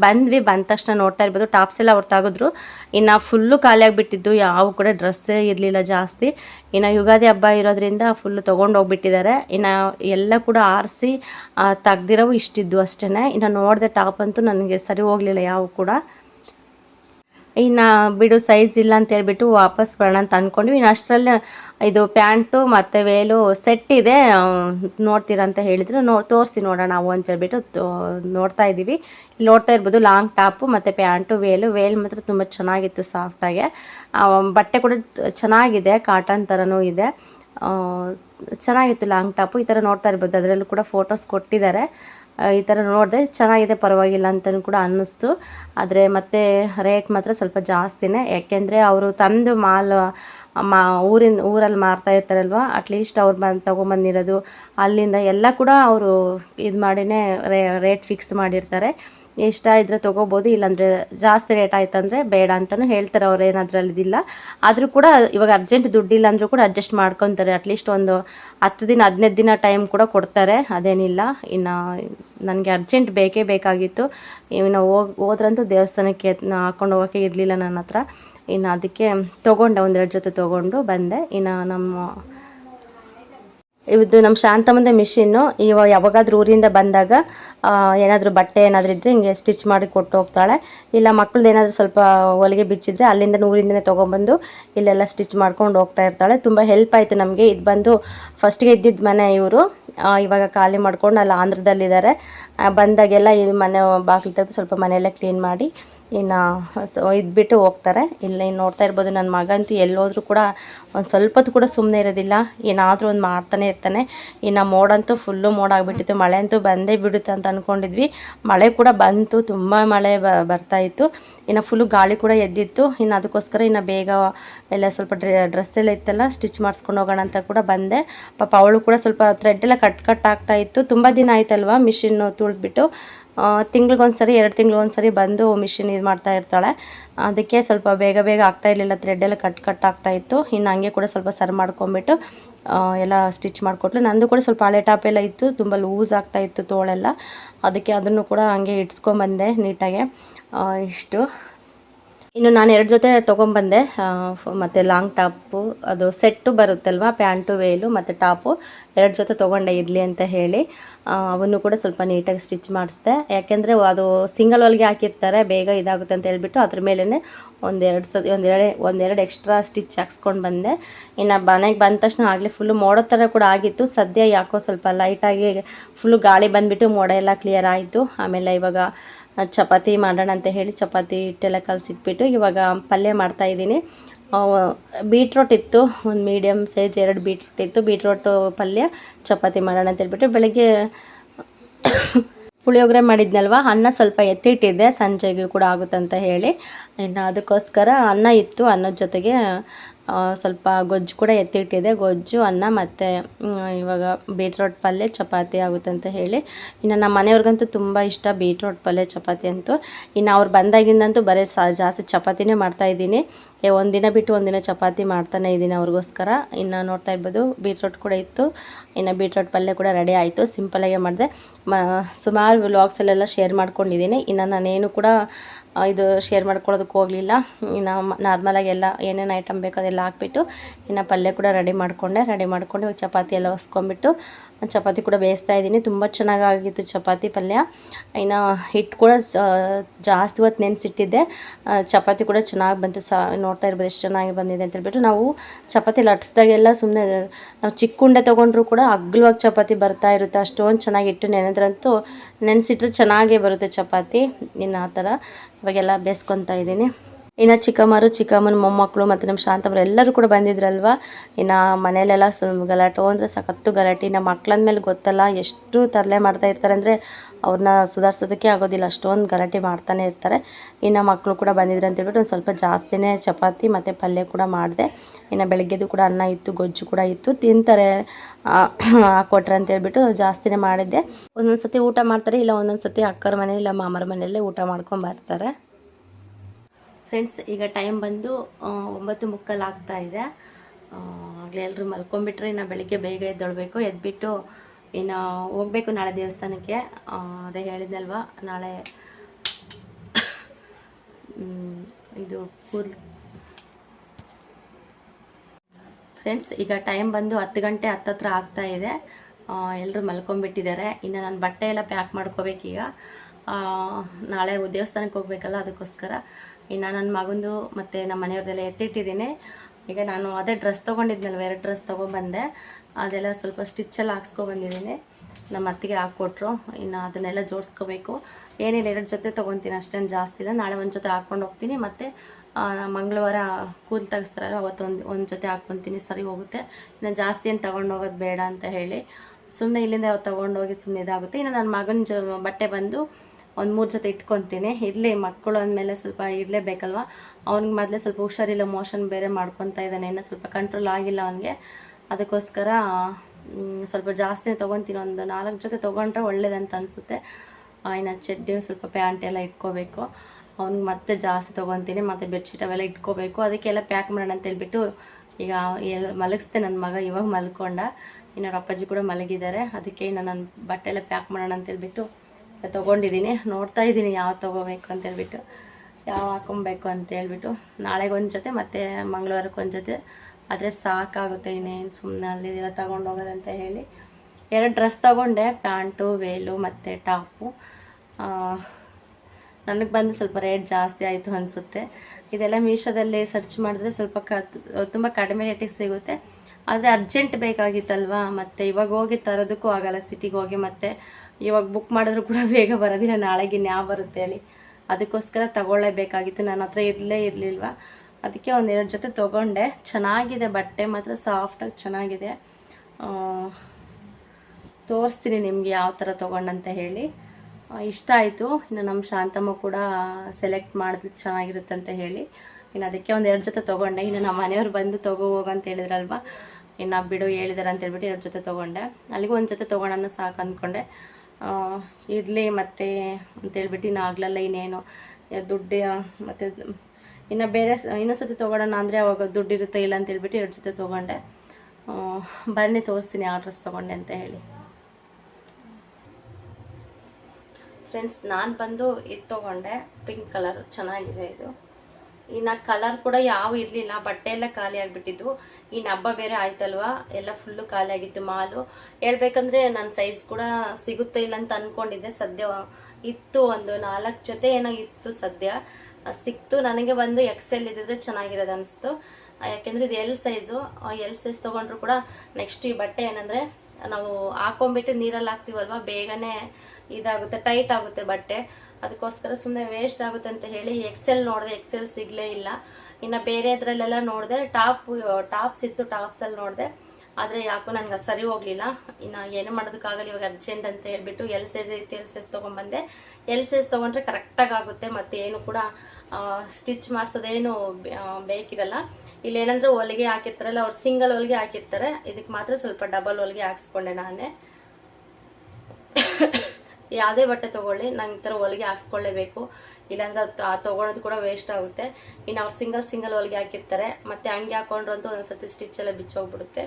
ಬಂದ್ವಿ, ಬಂದ ತಕ್ಷಣ ನೋಡ್ತಾ ಇರ್ಬೋದು. ಟಾಪ್ಸ್ ಎಲ್ಲ ಹೊರತಾಗಿದ್ರು. ತೆಗೆದ್ರು ಇನ್ನು ಫುಲ್ಲು ಖಾಲಿಯಾಗಿಬಿಟ್ಟಿದ್ದು ಯಾವ ಕೂಡ ಡ್ರೆಸ್ಸೇ ಇರಲಿಲ್ಲ ಜಾಸ್ತಿ. ಇನ್ನು ಯುಗಾದಿ ಹಬ್ಬ ಇರೋದ್ರಿಂದ ಫುಲ್ಲು ತೊಗೊಂಡು ಹೋಗ್ಬಿಟ್ಟಿದ್ದಾರೆ. ಇನ್ನು ಎಲ್ಲ ಕೂಡ ಆರಿಸಿ ತೆಗ್ದಿರೋವು ಇಷ್ಟಿದ್ದು ಅಷ್ಟೇ ಇನ್ನು ನೋಡಿದೆ ಟಾಪ್ ಅಂತೂ ನನಗೆ ಸರಿ ಹೋಗಲಿಲ್ಲ ಯಾವ ಕೂಡ. ಇನ್ನು ಬಿಡು ಸೈಜ್ ಇಲ್ಲ ಅಂತ ಹೇಳ್ಬಿಟ್ಟು ವಾಪಸ್ ಬರೋಣ ಅಂತ ಅಂದ್ಕೊಂಡ್ವಿ ಇನ್ನು ಅಷ್ಟರಲ್ಲಿ ಇದು ಪ್ಯಾಂಟು ಮತ್ತು ವೇಲು ಸೆಟ್ ಇದೆ. ನೋಡ್ತೀರ ಅಂತ ಹೇಳಿದ್ರು. ನೋ, ತೋರಿಸಿ ನೋಡೋಣ ನಾವು ಅಂತ ಹೇಳ್ಬಿಟ್ಟು ತೋ- ನೋಡ್ತಾ ಇದ್ದೀವಿ. ಇಲ್ಲಿ ನೋಡ್ತಾ ಇರ್ಬೋದು ಲಾಂಗ್ ಟಾಪು ಮತ್ತು ಪ್ಯಾಂಟು ವೇಲು. ವೇಲ್ ಮಾತ್ರ ತುಂಬ ಚೆನ್ನಾಗಿತ್ತು ಸಾಫ್ಟಾಗೆ ಬಟ್ಟೆ ಕೂಡ ಚೆನ್ನಾಗಿದೆ ಕಾಟನ್ ಥರನೂ ಇದೆ. ಚೆನ್ನಾಗಿತ್ತು ಲಾಂಗ್ ಟಾಪು ಈ ಥರ ನೋಡ್ತಾ ಇರ್ಬೋದು. ಅದರಲ್ಲೂ ಕೂಡ ಫೋಟೋಸ್ ಕೊಟ್ಟಿದ್ದಾರೆ. ಈ ಥರ ನೋಡಿದೆ ಚೆನ್ನಾಗಿದೆ, ಪರವಾಗಿಲ್ಲ ಅಂತಲೂ ಕೂಡ ಅನ್ನಿಸ್ತು. ಆದರೆ ಮತ್ತೆ ರೇಟ್ ಮಾತ್ರ ಸ್ವಲ್ಪ ಜಾಸ್ತಿನೇ. ಯಾಕೆಂದರೆ ಅವರು ತಂದು ಮಾಲ್, ಮಾ ಊರಿಂದ ಊರಲ್ಲಿ ಮಾರ್ತಾ ಇರ್ತಾರಲ್ವ ಅಟ್ಲೀಸ್ಟ್ ಅವ್ರು ಬಂದು ತೊಗೊಂಬಂದಿರೋದು, ಅಲ್ಲಿಂದ ಎಲ್ಲ ಕೂಡ ಅವರು ಇದು ಮಾಡಿನೇ ರೇಟ್ ಫಿಕ್ಸ್ ಮಾಡಿರ್ತಾರೆ. ಇಷ್ಟ ಇದ್ದರೆ ತೊಗೋಬೋದು, ಇಲ್ಲಾಂದರೆ ಜಾಸ್ತಿ ರೇಟ್ ಆಯ್ತಂದರೆ ಬೇಡ ಅಂತಲೂ ಹೇಳ್ತಾರೆ, ಅವ್ರು ಏನಾದ್ರಲ್ಲಿ ಇದಿಲ್ಲ ಆದರೂ ಕೂಡ ಇವಾಗ ಅರ್ಜೆಂಟ್ ದುಡ್ಡಿಲ್ಲ ಅಂದರೂ ಕೂಡ ಅಡ್ಜಸ್ಟ್ ಮಾಡ್ಕೊತಾರೆ ಅಟ್ಲೀಸ್ಟ್ ಒಂದು ಹತ್ತು ದಿನ, ಹದಿನೈದು ದಿನ ಟೈಮ್ ಕೂಡ ಕೊಡ್ತಾರೆ, ಅದೇನಿಲ್ಲ. ಇನ್ನು ನನಗೆ ಅರ್ಜೆಂಟ್ ಬೇಕೇ ಬೇಕಾಗಿತ್ತು. ಇನ್ನು ಹೋಗಿ, ಹೋದ್ರಂತೂ ದೇವಸ್ಥಾನಕ್ಕೆ ಹಾಕೊಂಡು ಹೋಗೋಕ್ಕೆ ಇರಲಿಲ್ಲ ನನ್ನ ಹತ್ರ ಇನ್ನು ಅದಕ್ಕೆ ತೊಗೊಂಡೆ, ಒಂದೆರಡು ಜೊತೆ ತೊಗೊಂಡು ಬಂದೆ. ಇನ್ನು ನಮ್ಮ ಇದು ನಮ್ಮ ಶಾಂತಮ್ಮಂದೆ ಮಿಷಿನ್ನು. ಇವಾಗ ಯಾವಾಗಾದ್ರೂ ಊರಿಂದ ಬಂದಾಗ ಏನಾದರೂ ಬಟ್ಟೆ ಏನಾದರೂ ಇದ್ದರೆ ಹಿಂಗೆ ಸ್ಟಿಚ್ ಮಾಡಿ ಕೊಟ್ಟು ಹೋಗ್ತಾಳೆ. ಇಲ್ಲ ಮಕ್ಳದ್ದು ಏನಾದರೂ ಸ್ವಲ್ಪ ಹೊಲಿಗೆ ಬಿಚ್ಚಿದ್ರೆ ಅಲ್ಲಿಂದ ಊರಿಂದನೇ ತೊಗೊಂಬಂದು ಇಲ್ಲೆಲ್ಲ ಸ್ಟಿಚ್ ಮಾಡ್ಕೊಂಡು ಹೋಗ್ತಾ ಇರ್ತಾಳೆ. ತುಂಬ ಹೆಲ್ಪ್ ಆಯಿತು ನಮಗೆ. ಇದು ಬಂದು ಫಸ್ಟ್ಗೆ ಇದ್ದಿದ್ದ ಮನೆ ಇವರು. ಇವಾಗ ಖಾಲಿ ಮಾಡ್ಕೊಂಡು ಅಲ್ಲಿ ಆಂಧ್ರದಲ್ಲಿದ್ದಾರೆ. ಬಂದಾಗೆಲ್ಲ ಇದು ಮನೆ ಬಾಗಿಲು ತೆಗೆದು ಸ್ವಲ್ಪ ಮನೆಯೆಲ್ಲ ಕ್ಲೀನ್ ಮಾಡಿ ಇನ್ನು ಸೊ ಇದ್ಬಿಟ್ಟು ಹೋಗ್ತಾರೆ. ಇಲ್ಲ ಇನ್ನು ನೋಡ್ತಾ ಇರ್ಬೋದು. ನನ್ನ ಮಗಂತೂ ಎಲ್ಲೋದ್ರೂ ಕೂಡ ಒಂದು ಸ್ವಲ್ಪೊತ್ತು ಕೂಡ ಸುಮ್ಮನೆ ಇರೋದಿಲ್ಲ. ಏನಾದರೂ ಒಂದು ಮಾಡ್ತಾನೆ ಇರ್ತಾನೆ. ಇನ್ನು ಮೋಡಂತೂ ಫುಲ್ಲು ಮೋಡ ಆಗಿಬಿಟ್ಟಿತ್ತು. ಮಳೆ ಅಂತೂ ಬಂದೇ ಬಿಡುತ್ತೆ ಅಂತ ಅಂದ್ಕೊಂಡಿದ್ವಿ ಮಳೆ ಕೂಡ ಬಂತು. ತುಂಬ ಮಳೆ ಬರ್ತಾ ಇತ್ತು. ಇನ್ನು ಫುಲ್ಲು ಗಾಳಿ ಕೂಡ ಎದ್ದಿತ್ತು. ಇನ್ನು ಅದಕ್ಕೋಸ್ಕರ ಇನ್ನು ಬೇಗ ಎಲ್ಲ ಸ್ವಲ್ಪ ಡ್ರೆ ಡ್ರೆಸ್ ಎಲ್ಲ ಇತ್ತಲ್ಲ ಸ್ಟಿಚ್ ಮಾಡಿಸ್ಕೊಂಡು ಹೋಗೋಣ ಅಂತ ಕೂಡ ಬಂದೆ. ಪಾಪ ಅವಳು ಕೂಡ ಸ್ವಲ್ಪ ಥ್ರೆಡ್ ಎಲ್ಲ ಕಟ್ ಕಟ್ ಆಗ್ತಾ ಇತ್ತು. ತುಂಬ ದಿನ ಆಯ್ತಲ್ವಾ? ಮಿಷಿನ್ನು ತುಳಿದ್ಬಿಟ್ಟು. ತಿಂಗ್ಳಿಗೊಂದ್ಸರಿ, ಎರಡು ತಿಂಗ್ಳಿಗೊಂದ್ಸರಿ ಬಂದು ಮಿಷಿನ್ ಇದು ಮಾಡ್ತಾ ಇರ್ತಾಳೆ. ಅದಕ್ಕೆ ಸ್ವಲ್ಪ ಬೇಗ ಬೇಗ ಆಗ್ತಾ ಇರಲಿಲ್ಲ ಥ್ರೆಡ್ ಎಲ್ಲ ಕಟ್ ಕಟ್ ಆಗ್ತಾ ಇತ್ತು. ಇನ್ನು ಹಂಗೆ ಕೂಡ ಸ್ವಲ್ಪ ಸರ್ ಮಾಡ್ಕೊಂಬಿಟ್ಟು ಎಲ್ಲ ಸ್ಟಿಚ್ ಮಾಡಿಕೊಟ್ಲು. ನಂದು ಕೂಡ ಸ್ವಲ್ಪ ಹಳೆ ಟಾಪ್ ಎಲ್ಲ ಇತ್ತು, ತುಂಬ ಲೂಸ್ ಆಗ್ತಾ ಇತ್ತು ತೋಳೆಲ್ಲ. ಅದಕ್ಕೆ ಅದನ್ನು ಕೂಡ ಹಂಗೆ ಇಟ್ಸ್ಕೊಂಬಂದೆ ನೀಟಾಗೆ. ಇಷ್ಟು. ಇನ್ನು ನಾನು ಎರಡು ಜೊತೆ ತೊಗೊಂಬಂದೆ ಮತ್ತು ಲಾಂಗ್ ಟಾಪು ಅದು ಸೆಟ್ಟು ಬರುತ್ತಲ್ವ ಪ್ಯಾಂಟು ವೇಲು ಮತ್ತು ಟಾಪು ಎರಡು ಜೊತೆ ತೊಗೊಂಡೆ, ಇರಲಿ ಅಂತ ಹೇಳಿ. ಅವನ್ನು ಕೂಡ ಸ್ವಲ್ಪ ನೀಟಾಗಿ ಸ್ಟಿಚ್ ಮಾಡಿಸ್ದೆ. ಯಾಕೆಂದರೆ ಅದು ಸಿಂಗಲ್ ಹೊಲಿಗೆ ಹಾಕಿರ್ತಾರೆ, ಬೇಗ ಇದಾಗುತ್ತೆ ಅಂತ ಹೇಳ್ಬಿಟ್ಟು ಅದ್ರ ಮೇಲೇ ಒಂದೆರಡು ಸತಿ, ಒಂದೆರಡು ಒಂದೆರಡು ಎಕ್ಸ್ಟ್ರಾ ಸ್ಟಿಚ್ ಹಾಕ್ಸ್ಕೊಂಡು ಬಂದೆ. ಇನ್ನು ಮನೆಗೆ ಬಂದ ತಕ್ಷಣ ಆಗಲೇ ಫುಲ್ಲು ಮೋಡೋ ಥರ ಕೂಡ ಆಗಿತ್ತು. ಸದ್ಯ ಯಾಕೋ ಸ್ವಲ್ಪ ಲೈಟಾಗಿ ಫುಲ್ಲು ಗಾಳಿ ಬಂದುಬಿಟ್ಟು ಮೋಡ ಎಲ್ಲ ಕ್ಲಿಯರ್ ಆಯಿತು. ಆಮೇಲೆ ಇವಾಗ ಚಪಾತಿ ಮಾಡೋಣ ಅಂತ ಹೇಳಿ ಚಪಾತಿ ಹಿಟ್ಟೆಲ್ಲ ಕಲಸಿಟ್ಬಿಟ್ಟು ಇವಾಗ ಪಲ್ಯ ಮಾಡ್ತಾ ಇದ್ದೀನಿ. ಬೀಟ್ರೋಟ್ ಇತ್ತು, ಒಂದು ಮೀಡಿಯಮ್ ಸೈಜ್ ಎರಡು ಬೀಟ್ರೋಟ್ ಇತ್ತು. ಬೀಟ್ರೋಟು ಪಲ್ಯ, ಚಪಾತಿ ಮಾಡೋಣ ಅಂತ ಹೇಳ್ಬಿಟ್ಟು ಬೆಳಗ್ಗೆ ಪುಳಿಯೋಗರೆ ಮಾಡಿದ್ನಲ್ವ, ಅನ್ನ ಸ್ವಲ್ಪ ಎತ್ತಿಟ್ಟಿದ್ದೆ, ಸಂಜೆಗೆ ಕೂಡ ಆಗುತ್ತಂತ ಹೇಳಿ. ಇನ್ನು ಅದಕ್ಕೋಸ್ಕರ ಅನ್ನ ಇತ್ತು, ಅನ್ನದ ಜೊತೆಗೆ ಸ್ವಲ್ಪ ಗೊಜ್ಜು ಕೂಡ ಎತ್ತಿಟ್ಟಿದೆ. ಗೊಜ್ಜು, ಅನ್ನ ಮತ್ತು ಇವಾಗ ಬೀಟ್ರೋಟ್ ಪಲ್ಯ ಚಪಾತಿ ಆಗುತ್ತಂತ ಹೇಳಿ. ಇನ್ನು ನಮ್ಮ ಮನೆಯವ್ರಿಗಂತೂ ತುಂಬ ಇಷ್ಟ ಬೀಟ್ರೋಟ್ ಪಲ್ಯ ಚಪಾತಿ ಅಂತೂ. ಇನ್ನು ಅವ್ರು ಬಂದಾಗಿಂದಂತೂ ಬರೀ ಸಾ, ಜಾಸ್ತಿ ಚಪಾತಿನೇ ಮಾಡ್ತಾಯಿದ್ದೀನಿ ಒಂದಿನ ಬಿಟ್ಟು ಒಂದಿನ ಚಪಾತಿ ಮಾಡ್ತಾನೆ ಇದ್ದೀನಿ ಅವ್ರಿಗೋಸ್ಕರ. ಇನ್ನು ನೋಡ್ತಾ ಇರ್ಬೋದು ಬೀಟ್ರೋಟ್ ಕೂಡ ಇತ್ತು. ಇನ್ನು ಬೀಟ್ರೋಟ್ ಪಲ್ಯ ಕೂಡ ರೆಡಿ ಆಯಿತು. ಸಿಂಪಲಾಗೆ ಮಾಡಿದೆ. ಮ, ಸುಮಾರು ವ್ಲಾಗ್ಸಲ್ಲೆಲ್ಲ ಶೇರ್ ಮಾಡ್ಕೊಂಡಿದ್ದೀನಿ. ಇನ್ನು ನಾನೇನು ಕೂಡ ಇದು ಶೇರ್ ಮಾಡ್ಕೊಳ್ಳೋದಕ್ಕೆ ಹೋಗಲಿಲ್ಲ. ಇನ್ನು ನಾರ್ಮಲಾಗಿ ಎಲ್ಲ ಏನೇನು ಐಟಮ್ ಬೇಕು ಅದೆಲ್ಲ ಹಾಕ್ಬಿಟ್ಟು ಇನ್ನು ಪಲ್ಯ ಕೂಡ ರೆಡಿ ಮಾಡಿಕೊಂಡೆ. ರೆಡಿ ಮಾಡಿಕೊಂಡು ಚಪಾತಿ ಎಲ್ಲ ಹೊಸ್ಕೊಂಬಿಟ್ಟು ಚಪಾತಿ ಕೂಡ ಬೇಯಿಸ್ತಾ ಇದ್ದೀನಿ. ತುಂಬ ಚೆನ್ನಾಗಾಗಿತ್ತು ಚಪಾತಿ ಪಲ್ಯ. ಇನ್ನು ಹಿಟ್ಟು ಕೂಡ ಜಾಸ್ತಿ ಹೊತ್ತು ನೆನೆಸಿಟ್ಟಿದ್ದೆ. ಚಪಾತಿ ಕೂಡ ಚೆನ್ನಾಗಿ ಬಂತು. ಸ ನೋಡ್ತಾ ಇರ್ಬೋದು ಎಷ್ಟು ಚೆನ್ನಾಗಿ ಬಂದಿದೆ ಅಂತ ಹೇಳ್ಬಿಟ್ಟು ನಾವು ಚಪಾತಿ ಲಟ್ಸ್ದಾಗೆಲ್ಲ ಸುಮ್ಮನೆ ನಾವು ಚಿಕ್ಕ ಉಂಡೆ ತೊಗೊಂಡ್ರು ಕೂಡ ಅಗ್ಲವಾಗಿ ಚಪಾತಿ ಬರ್ತಾ ಇರುತ್ತೆ. ಅಷ್ಟೊಂದು ಚೆನ್ನಾಗಿ ಇಟ್ಟು ನೆನೆದ್ರಂತೂ ನೆನೆಸಿಟ್ರೆ ಚೆನ್ನಾಗೇ ಬರುತ್ತೆ ಚಪಾತಿ. ಇನ್ನು ಆ ಥರ. ಇವಾಗೆಲ್ಲ ಬೇಯಿಸ್ಕೊತಾ ಇದ್ದೀನಿ. ಇನ್ನು ಚಿಕ್ಕಮ್ಮರು, ಚಿಕ್ಕಮ್ಮನ ಮೊಮ್ಮಕ್ಕಳು ಮತ್ತು ನಮ್ಮ ಶಾಂತವ್ರು ಎಲ್ಲರೂ ಕೂಡ ಬಂದಿದ್ರಲ್ವ? ಇನ್ನು ಮನೇಲೆಲ್ಲ ಸುಮ್ ಗಲಾಟೆ ಅಂದರೆ ಸಖತ್ತು ಗಲಾಟೆ. ನಮ್ಮ ಮಕ್ಳಂದ ಮೇಲೆ ಗೊತ್ತಲ್ಲ, ಎಷ್ಟು ತರಲೆ ಮಾಡ್ತಾ ಇರ್ತಾರೆ ಅಂದರೆ ಅವ್ರನ್ನ ಸುಧಾರಿಸೋದಕ್ಕೆ ಆಗೋದಿಲ್ಲ. ಅಷ್ಟೊಂದು ಗಲಾಟೆ ಮಾಡ್ತಾನೆ ಇರ್ತಾರೆ. ಇನ್ನು ಮಕ್ಕಳು ಕೂಡ ಬಂದಿದ್ರು ಅಂತ ಹೇಳ್ಬಿಟ್ಟು ಒಂದು ಸ್ವಲ್ಪ ಜಾಸ್ತಿನೇ ಚಪಾತಿ ಮತ್ತು ಪಲ್ಯ ಕೂಡ ಮಾಡಿದೆ. ಇನ್ನು ಬೆಳಗ್ಗೆದು ಕೂಡ ಅನ್ನ ಇತ್ತು, ಗೊಜ್ಜು ಕೂಡ ಇತ್ತು. ತಿಂತಾರೆ ಹಾಕೊಟ್ರೆ ಅಂತೇಳ್ಬಿಟ್ಟು ಜಾಸ್ತಿನೇ ಮಾಡಿದ್ದೆ. ಒಂದೊಂದು ಸತಿ ಊಟ ಮಾಡ್ತಾರೆ, ಇಲ್ಲ ಒಂದೊಂದು ಸತಿ ಅಕ್ಕರ ಮನೆ ಇಲ್ಲ ಮಾಮರ ಮನೆಯಲ್ಲೇ ಊಟ ಮಾಡ್ಕೊಂಡು ಬರ್ತಾರೆ. ಫ್ರೆಂಡ್ಸ್, ಈಗ ಟೈಮ್ ಬಂದು ಒಂಬತ್ತು ಮುಕ್ಕಾಲು ಆಗ್ತಾ ಇದೆ. ಆಗಲೇ ಎಲ್ಲರೂ ಮಲ್ಕೊಂಬಿಟ್ರೆ ಇನ್ನು ಬೆಳಗ್ಗೆ ಬೇಗ ಎದ್ದೊಳ್ಬೇಕು. ಎದ್ಬಿಟ್ಟು ಇನ್ನು ಹೋಗ್ಬೇಕು ನಾಳೆ ದೇವಸ್ಥಾನಕ್ಕೆ ಅದೇ ಹೇಳಿದ್ನಲ್ವ ನಾಳೆ ಇದು ಕೂದಲು. ಫ್ರೆಂಡ್ಸ್ ಈಗ ಟೈಮ್ ಬಂದು ಹತ್ತು ಗಂಟೆ ಹತ್ತತ್ರ ಆಗ್ತಾ ಇದೆ. ಎಲ್ಲರೂ ಮಲ್ಕೊಂಡ್ಬಿಟ್ಟಿದ್ದಾರೆ. ಇನ್ನು ನಾನು ಬಟ್ಟೆ ಎಲ್ಲ ಪ್ಯಾಕ್ ಮಾಡ್ಕೋಬೇಕೀಗ ನಾಳೆ ದೇವಸ್ಥಾನಕ್ಕೆ ಹೋಗ್ಬೇಕಲ್ಲ ಅದಕ್ಕೋಸ್ಕರ. ಇನ್ನು ನನ್ನ ಮಗಂದು ಮತ್ತು ನಮ್ಮ ಮನೆಯವ್ರದ್ದೆಲ್ಲ ಎತ್ತಿಟ್ಟಿದ್ದೀನಿ. ಈಗ ನಾನು ಅದೇ ಡ್ರೆಸ್ ತೊಗೊಂಡಿದ್ನಲ್ವ, ಎರಡು ಡ್ರೆಸ್ ತೊಗೊಂಬಂದೆ ಅದೆಲ್ಲ ಸ್ವಲ್ಪ ಸ್ಟಿಚ್ಚೆಲ್ಲ ಹಾಕ್ಸ್ಕೊಬಂದಿದ್ದೀನಿ ನಮ್ಮ ಅತ್ತಿಗೆ ಹಾಕ್ಕೊಟ್ರು. ಇನ್ನು ಅದನ್ನೆಲ್ಲ ಜೋಡಿಸ್ಕೋಬೇಕು. ಏನಿಲ್ಲ, ಎರಡು ಜೊತೆ ತೊಗೊತೀನಿ, ಅಷ್ಟೇನು ಜಾಸ್ತಿ ಇಲ್ಲ. ನಾಳೆ ಒಂದು ಜೊತೆ ಹಾಕ್ಕೊಂಡು ಹೋಗ್ತೀನಿ. ಮತ್ತು ಮಂಗಳವಾರ ಕೂಲ್ ತೆಗಿಸ್ತಾರಲ್ಲ, ಅವತ್ತೊಂದು, ಒಂದು ಜೊತೆ ಹಾಕ್ಕೊತೀನಿ. ಸರಿ ಹೋಗುತ್ತೆ. ಇನ್ನು ಜಾಸ್ತಿ ಏನು ತೊಗೊಂಡು ಹೋಗೋದು ಬೇಡ ಅಂತ ಹೇಳಿ. ಸುಮ್ಮನೆ ಇಲ್ಲಿಂದ ತೊಗೊಂಡೋಗಿ ಸುಮ್ಮನೆ ಇದಾಗುತ್ತೆ. ಇನ್ನು ನನ್ನ ಮಗನ ಜೊ, ಬಟ್ಟೆ ಬಂದು ಒಂದು ಮೂರು ಜೊತೆ ಇಟ್ಕೊತೀನಿ. ಇರಲಿ, ಮಕ್ಕಳು ಅಂದಮೇಲೆ ಸ್ವಲ್ಪ ಇರಲೇಬೇಕಲ್ವ ಅವ್ನಿಗೆ ಮೊದಲೇ ಸ್ವಲ್ಪ ಹುಷಾರಿಲ್ಲ, ಮೋಷನ್ ಬೇರೆ ಮಾಡ್ಕೊತಾ ಇದ್ದಾನೆ. ಇನ್ನೂ ಸ್ವಲ್ಪ ಕಂಟ್ರೋಲ್ ಆಗಿಲ್ಲ ಅವನಿಗೆ. ಅದಕ್ಕೋಸ್ಕರ ಸ್ವಲ್ಪ ಜಾಸ್ತಿನೇ ತೊಗೊತೀನಿ. ಒಂದು ನಾಲ್ಕು ಜೊತೆ ತೊಗೊಂಡ್ರೆ ಒಳ್ಳೇದಂತ ಅನಿಸುತ್ತೆ. ಇನ್ನು ಚಡ್ಡಿ ಸ್ವಲ್ಪ ಪ್ಯಾಂಟ್ ಎಲ್ಲ ಇಟ್ಕೋಬೇಕು. ಅವ್ನಿಗೆ ಮತ್ತೆ ಜಾಸ್ತಿ ತೊಗೊತೀನಿ, ಮತ್ತು ಬೆಡ್ಶೀಟ್ ಅವೆಲ್ಲ ಇಟ್ಕೋಬೇಕು. ಅದಕ್ಕೆಲ್ಲ ಪ್ಯಾಕ್ ಮಾಡೋಣ ಅಂತ ಹೇಳ್ಬಿಟ್ಟು ಈಗ ಎಲ್ಲ ಮಲಗಿಸ್ದೆ ನನ್ನ ಮಗ, ಇವಾಗ ಮಲ್ಕೊಂಡ. ಇನ್ನು ಅವ್ರ ಅಪ್ಪಾಜಿ ಕೂಡ ಮಲಗಿದ್ದಾರೆ. ಅದಕ್ಕೆ ಇನ್ನು ನಾನು ಬಟ್ಟೆ ಎಲ್ಲ ಪ್ಯಾಕ್ ಮಾಡೋಣ ಅಂತ ಹೇಳ್ಬಿಟ್ಟು ತೊಗೊಂಡಿದ್ದೀನಿ. ನೋಡ್ತಾ ಇದ್ದೀನಿ ಯಾವ ತೊಗೋಬೇಕು ಅಂತ ಹೇಳ್ಬಿಟ್ಟು, ಯಾವ ಹಾಕೊಬೇಕು ಅಂತ ಹೇಳ್ಬಿಟ್ಟು. ನಾಳೆಗೆ ಒಂದು ಜೊತೆ ಮತ್ತು ಮಂಗಳವಾರಕ್ಕೆ ಒಂದು ಜೊತೆ ಆದರೆ ಸಾಕಾಗುತ್ತೆ ಇನ್ನೇನು ಸುಮ್ಮನೆ ಅಲ್ಲಿ ಇದೆಲ್ಲ ತಗೊಂಡು ಹೋಗೋದಂತ ಹೇಳಿ. ಎರಡು ಡ್ರೆಸ್ ತಗೊಂಡೆ, ಪ್ಯಾಂಟು, ವೇಲು ಮತ್ತು ಟಾಪು. ನನಗೆ ಬಂದು ಸ್ವಲ್ಪ ರೇಟ್ ಜಾಸ್ತಿ ಆಯಿತು ಅನಿಸುತ್ತೆ. ಇದೆಲ್ಲ ಮೀಶೋದಲ್ಲಿ ಸರ್ಚ್ ಮಾಡಿದ್ರೆ ಸ್ವಲ್ಪ ಕ, ತುಂಬ ಕಡಿಮೆ ರೇಟಿಗೆ ಸಿಗುತ್ತೆ. ಆದರೆ ಅರ್ಜೆಂಟ್ ಬೇಕಾಗಿತ್ತಲ್ವಾ? ಮತ್ತು ಇವಾಗ ಹೋಗಿ ತರೋದಕ್ಕೂ ಆಗಲ್ಲ ಸಿಟಿಗೆ ಹೋಗಿ. ಮತ್ತು ಇವಾಗ ಬುಕ್ ಮಾಡಿದ್ರು ಕೂಡ ಬೇಗ ಬರೋದಿಲ್ಲ. ನಾಳೆಗೆ ಇನ್ಯಾವ ಬರುತ್ತೆ ಹೇಳಿ. ಅದಕ್ಕೋಸ್ಕರ ತಗೊಳ್ಳೇಬೇಕಾಗಿತ್ತು. ನನ್ನ ಹತ್ರ ಇರಲೇ ಇರಲಿಲ್ವ? ಅದಕ್ಕೆ ಒಂದೆರಡು ಜೊತೆ ತೊಗೊಂಡೆ. ಚೆನ್ನಾಗಿದೆ ಬಟ್ಟೆ ಮಾತ್ರ ಸಾಫ್ಟಾಗಿ ಚೆನ್ನಾಗಿದೆ. ತೋರಿಸ್ತೀನಿ ನಿಮಗೆ ಯಾವ ಥರ ತೊಗೊಂಡಂತ ಹೇಳಿ. ಇಷ್ಟ ಆಯಿತು. ಇನ್ನು ನಮ್ಮ ಶಾಂತಮ್ಮ ಕೂಡ ಸೆಲೆಕ್ಟ್ ಮಾಡಿದ್ರೆ ಚೆನ್ನಾಗಿರುತ್ತೆ ಅಂತ ಹೇಳಿ. ಇನ್ನು ಅದಕ್ಕೆ ಒಂದು ಎರಡು ಜೊತೆ ತೊಗೊಂಡೆ. ಇನ್ನು ನಮ್ಮ ಮನೆಯವ್ರು ಬಂದು ತಗೋ ಹೋಗಂತ ಹೇಳಿದ್ರಲ್ವ? ಇನ್ನು ಬಿಡು, ಹೇಳಿದಾರೆ ಅಂತ ಹೇಳ್ಬಿಟ್ಟು ಎರಡು ಜೊತೆ ತೊಗೊಂಡೆ. ಅಲ್ಲಿಗೂ ಒಂದು ಜೊತೆ ತೊಗೊಳೋಣ ಸಾಕು ಅಂದ್ಕೊಂಡೆ ಇರಲಿ ಮತ್ತು ಅಂತೇಳ್ಬಿಟ್ಟು ಇನ್ನು ಆಗಲಲ್ಲ ಇನ್ನೇನು. ದುಡ್ಡು, ಮತ್ತು ಇನ್ನು ಬೇರೆ ಇನ್ನೊಂದು ಇನ್ನೊಂದ್ಸತಿ ತೊಗೊಳೋಣ ಅಂದರೆ ಅವಾಗ ದುಡ್ಡು ಇರುತ್ತೆ ಇಲ್ಲ ಅಂತೇಳ್ಬಿಟ್ಟು ಎರಡು ಜೊತೆ ತೊಗೊಂಡೆ. ಬನ್ನಿ ತೋರಿಸ್ತೀನಿ ಯಾವ ಡ್ರೆಸ್ ತೊಗೊಂಡೆ ಅಂತ ಹೇಳಿ. ಫ್ರೆಂಡ್ಸ್ ನಾನು ಬಂದು ಇದು ತೊಗೊಂಡೆ. ಪಿಂಕ್ ಕಲರ್ ಚೆನ್ನಾಗಿದೆ ಇದು. ಇನ್ನು ಕಲರ್ ಕೂಡ ಯಾವ ಇರಲಿಲ್ಲ. ಬಟ್ಟೆ ಎಲ್ಲ ಖಾಲಿ ಆಗಿಬಿಟ್ಟಿದ್ದು. ಇನ್ನು ಹಬ್ಬ ಬೇರೆ ಆಯ್ತಲ್ವಾ? ಎಲ್ಲ ಫುಲ್ಲು ಖಾಲಿ ಆಗಿತ್ತು ಮಾಲು. ಹೇಳ್ಬೇಕಂದ್ರೆ ನನ್ನ ಸೈಜ್ ಕೂಡ ಸಿಗುತ್ತೆ ಇಲ್ಲ ಅಂತ ಅಂದ್ಕೊಂಡಿದ್ದೆ ಸದ್ಯ ಇತ್ತು ಒಂದು ನಾಲ್ಕು ಜೊತೆ ಏನೋ ಇತ್ತು ಸದ್ಯ. ಸಿಕ್ತು. ನನಗೆ ಬಂದು ಎಕ್ಸೆಲ್ ಇದ್ದಿದ್ರೆ ಚೆನ್ನಾಗಿರೋದು ಅನಿಸ್ತು. ಯಾಕೆಂದರೆ ಇದು ಎಲ್ ಸೈಜು ಎಲ್ ಸೈಜ್ ತೊಗೊಂಡ್ರು ಕೂಡ ನೆಕ್ಸ್ಟ್ ಈ ಬಟ್ಟೆ ಏನಂದರೆ ನಾವು ಹಾಕೊಂಬಿಟ್ಟು ನೀರಲ್ಲಿ ಹಾಕ್ತೀವಲ್ವ? ಬೇಗನೆ ಇದಾಗುತ್ತೆ ಟೈಟ್ ಆಗುತ್ತೆ ಬಟ್ಟೆ. ಅದಕ್ಕೋಸ್ಕರ ಸುಮ್ಮನೆ ವೇಸ್ಟ್ ಆಗುತ್ತೆ ಅಂತ ಹೇಳಿ ಎಕ್ಸೆಲ್ ನೋಡಿದೆ. ಎಕ್ಸೆಲ್ ಸಿಗಲೇ ಇಲ್ಲ. ಇನ್ನು ಬೇರೆದ್ರಲ್ಲೆಲ್ಲ ನೋಡಿದೆ. ಟಾಪ್ ಟಾಪ್ಸ್ ಇತ್ತು ಟಾಪ್ಸಲ್ಲಿ ನೋಡಿದೆ. ಆದರೆ ಯಾಕೋ ನನಗೆ ಸರಿ ಹೋಗಲಿಲ್ಲ. ಇನ್ನು ಏನು ಮಾಡೋದಕ್ಕಾಗಲ್ಲ, ಇವಾಗ ಅರ್ಜೆಂಟ್ ಅಂತ ಹೇಳ್ಬಿಟ್ಟು ಎಲ್ ಸೈಜ್ ಐತಿ ಎಲ್ ಸೈಜ್ ತೊಗೊಂಬಂದೆ ಎಲ್ ಸೈಜ್ ತೊಗೊಂಡ್ರೆ ಕರೆಕ್ಟಾಗಿ ಆಗುತ್ತೆ, ಮತ್ತು ಏನು ಕೂಡ ಸ್ಟಿಚ್ ಮಾಡಿಸೋದೇನು ಬೇಕಿರಲ್ಲ. ಇಲ್ಲಿ ಏನಂದ್ರೆ ಹೊಲಿಗೆ ಹಾಕಿರ್ತಾರಲ್ಲ, ಅವ್ರು ಸಿಂಗಲ್ ಹೊಲಿಗೆ ಹಾಕಿರ್ತಾರೆ. ಇದಕ್ಕೆ ಮಾತ್ರ ಸ್ವಲ್ಪ ಡಬಲ್ ಹೊಲಿಗೆ ಹಾಕ್ಸ್ಕೊಂಡೆ ನಾನೇ. ಯಾವುದೇ ಬಟ್ಟೆ ತೊಗೊಳ್ಳಿ, ನಂಗೆ ಥರ ಹೊಲಿಗೆ ಹಾಕ್ಸ್ಕೊಳ್ಳೇಬೇಕು. ಇಲ್ಲಾಂದ್ರೆ ಅದು ತೊಗೊಳೋದು ಕೂಡ ವೇಸ್ಟ್ ಆಗುತ್ತೆ. ಇನ್ನು ಅವ್ರು ಸಿಂಗಲ್ ಸಿಂಗಲ್ ಹೊಲಿಗೆ ಹಾಕಿರ್ತಾರೆ. ಮತ್ತು ಹಂಗೆ ಹಾಕ್ಕೊಂಡ್ರಂತೂ ಒಂದೊಂದು ಒಂದೊಂದ್ಸತಿ ಸ್ಟಿಚ್ ಎಲ್ಲ ಬಿಚ್ಚೋಗ್ಬಿಡುತ್ತೆ.